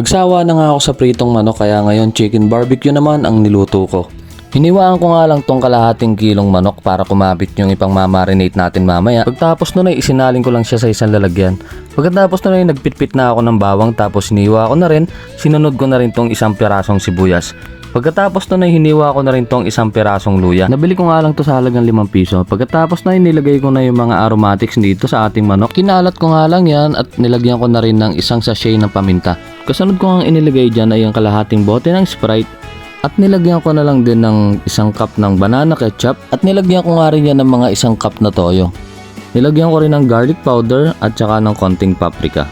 Nagsawa na nga ako sa pritong manok kaya ngayon chicken barbecue naman ang niluto ko. Hiniwaan ko nga lang tong kalahating kilong manok para kumapit yung ipang mamarinate natin mamaya. Pagtapos nun ay isinaling ko lang siya sa isang lalagyan. Pagkatapos nun ay nagpitpit na ako ng bawang tapos hiniwa ko na rin, sinunod ko na rin tong isang pirasong sibuyas. Pagkatapos nun ay hiniwa ko na rin tong isang pirasong luya. Nabili ko nga lang to sa halagang 5 piso. Pagkatapos na nilagay ko na yung mga aromatics dito sa ating manok. Kinalat ko nga lang yan at nilagyan ko na rin ng isang sachet ng paminta. Kasunod ko ang inilagay dyan ay ang kalahating bote ng Sprite at nilagyan ko na lang din ng isang cup ng banana ketchup at nilagyan ko nga rin yan ng mga isang cup na toyo. Nilagyan ko rin ng garlic powder at saka ng konting paprika.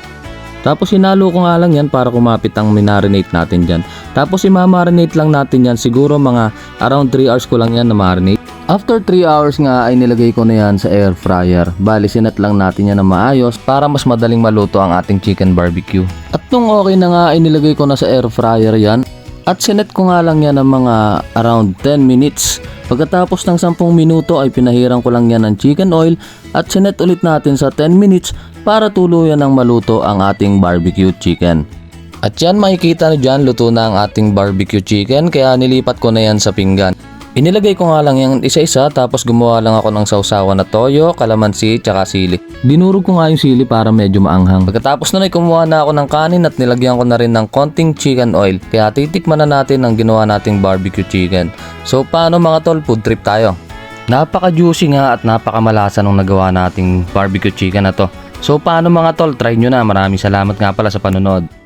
Tapos hinalo ko nga lang yan para kumapit ang minarinate natin dyan. Tapos imamarinate lang natin yan siguro mga around 3 hours ko lang yan na marinate. After 3 hours nga ay nilagay ko na yan sa air fryer. Bali sinat lang natin yan na maayos para mas madaling maluto ang ating chicken barbecue. At nung okay na nga ay nilagay ko na sa air fryer yan at sinet ko nga lang yan ng mga around 10 minutes. Pagkatapos ng 10 minuto ay pinahiran ko lang yan ng chicken oil at sinet ulit natin sa 10 minutes para tuluyan ng maluto ang ating barbecue chicken. At yan makikita nyo dyan, luto na ang ating barbecue chicken kaya nilipat ko na yan sa pinggan. Inilagay ko nga lang yung isa-isa tapos gumawa lang ako ng sausawan na toyo, kalamansi, tsaka sili. Dinurog ko nga yung sili para medyo maanghang. Pagkatapos nun ay kumuha na ako ng kanin at nilagyan ko na rin ng konting chicken oil. Kaya titikman na natin ang ginawa nating barbecue chicken. So paano mga tol, food trip tayo. Napaka-juicy nga at napakamalasa nung nagawa nating barbecue chicken na to. So paano mga tol, try nyo na. Maraming salamat nga pala sa panonood.